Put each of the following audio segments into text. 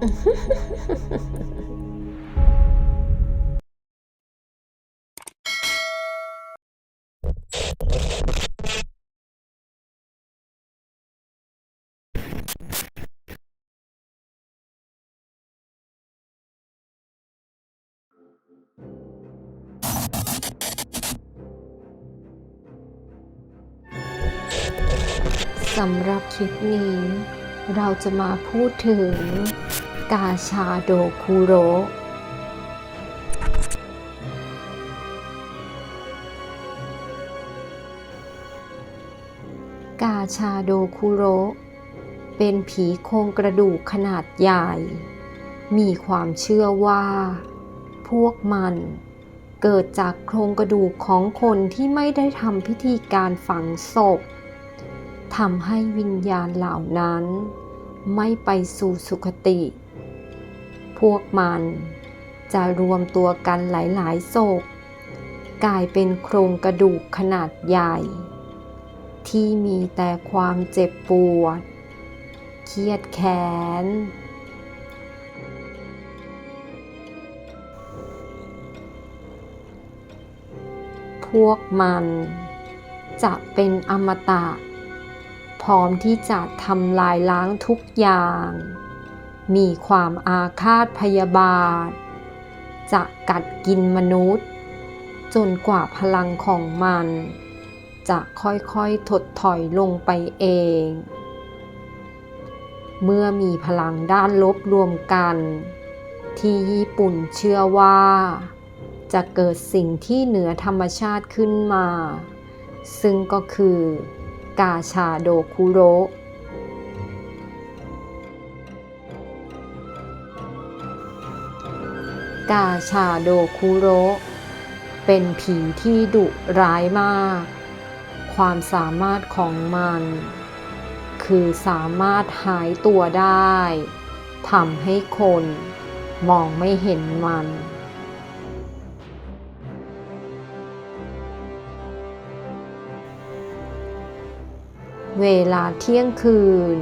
สำหรับคลิปนี้ เราจะมาพูดถึง กาชาโดคุโรกาชาโดคุโรเป็นผีโครงกระดูกขนาดใหญ่ มีความเชื่อว่า พวกมันเกิดจากโครงกระดูกของคนที่ไม่ได้ทำพิธีการฝังศพทำให้วิญญาณเหล่านั้น ไม่ไปสู่สุคติ พวกมัน จะรวมตัวกันหลายๆศพกลายเป็นโครงกระดูกขนาดใหญ่ ที่มีแต่ความเจ็บปวด เครียดแค้น พวกมันจะเป็นอมตะ พร้อมที่จะทำลายล้างทุกอย่าง มีความอาฆาตพยาบาท จะกัดกินมนุษย์ จนกว่าพลังของมัน จะค่อยๆถดถอยลงไปเอง เมื่อมีพลังด้านลบรวมกัน ที่ญี่ปุ่นเชื่อว่า จะเกิดสิ่งที่เหนือธรรมชาติขึ้นมา ซึ่งก็คือกาชาโดคุโระ กาชาโดคุโร เป็นผีที่ดุร้ายมาก ความสามารถของมัน คือสามารถหายตัวได้ทำให้คนมองไม่เห็นมันเวลาเที่ยงคืน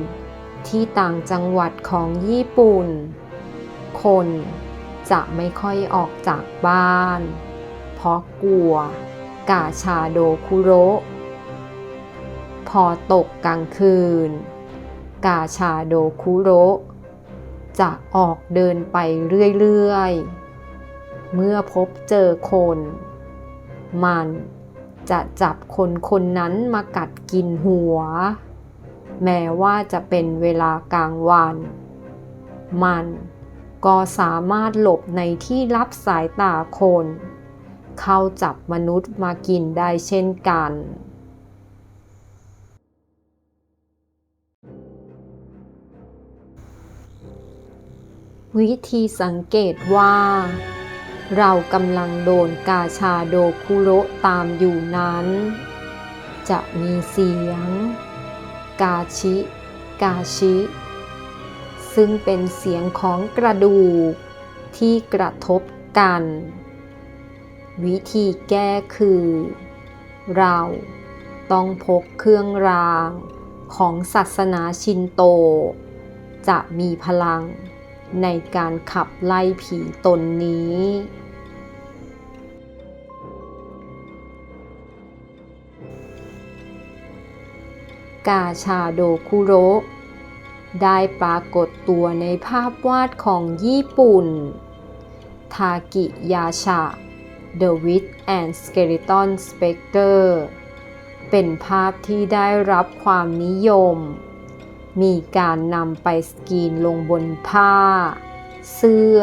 ที่ต่างจังหวัดของญี่ปุ่น คน จะไม่ค่อยออกจากบ้าน เพราะกลัว กาชาโดคุโระพอตกกลางคืน กาชาโดคุโระจะออกเดินไปเรื่อยๆ เมื่อพบเจอคน มันจะจับคนคนนั้นมากัดกินหัว แม้ว่าจะเป็นเวลากลางวัน มัน ก็สามารถหลบในที่รับสายตาคน เข้าจับมนุษย์มากินได้เช่นกัน วิธีสังเกตว่า เรากำลังโดนกาชาโดคุโรตามอยู่นั้น จะมีเสียง กาชิ กาชิ ซึ่งเป็นเสียงของกระดูกที่กระทบกัน วิธีแก้คือ เราต้องพกเครื่องรางของศาสนาชินโต จะมีพลังในการขับไล่ผีตนนี้ กาชาโดคุโระ ได้ปรากฏตัวในภาพวาดของญี่ปุ่น ทากิยาชะ The Witch and Skeleton Spectre เป็นภาพที่ได้รับความนิยม มีการนำไปสกรีนลงบนผ้า เสื้อ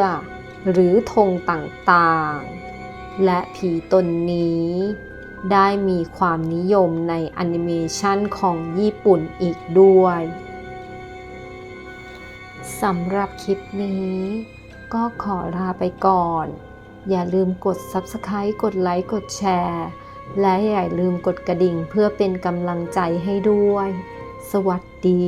หรือธงต่างๆ และผีตนนี้ ได้มีความนิยมในแอนิเมชันของญี่ปุ่นอีกด้วย สำหรับคลิปนี้ ก็ขอลาไปก่อน อย่าลืมกด Subscribe กดไลค์กดแชร์ และอย่าลืมกดกระดิ่งเพื่อเป็นกำลังใจให้ด้วย สวัสดี